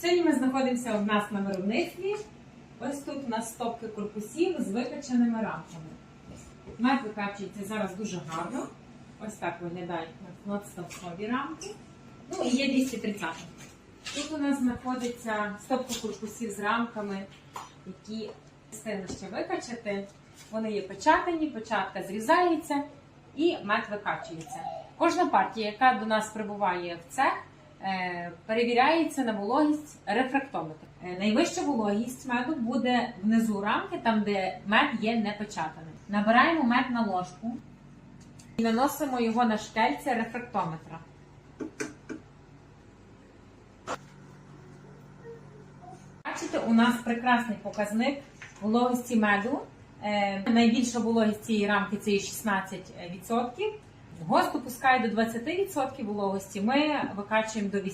Сьогодні ми знаходимося у нас на виробництві. Ось тут у нас стопки корпусів з викачаними рамками. Мед викачується зараз дуже гарно. Ось так виглядають надставкові рамки. Ну і є 230. Тут у нас знаходиться стопка корпусів з рамками, які стильно ще викачати. Вони є печатані, печатка зрізається і мед викачується. Кожна партія, яка до нас прибуває в цех, перевіряється на вологість рефрактометр. Е, Найвища вологість меду буде внизу рамки, там де мед є непечатаним. Набираємо мед на ложку і наносимо його на штельця рефрактометра. Бачите, у нас прекрасний показник вологості меду. Е, найбільша вологість цієї рамки це 16%. ГОСТ допускає до 20% вологості, ми викачуємо до 18%.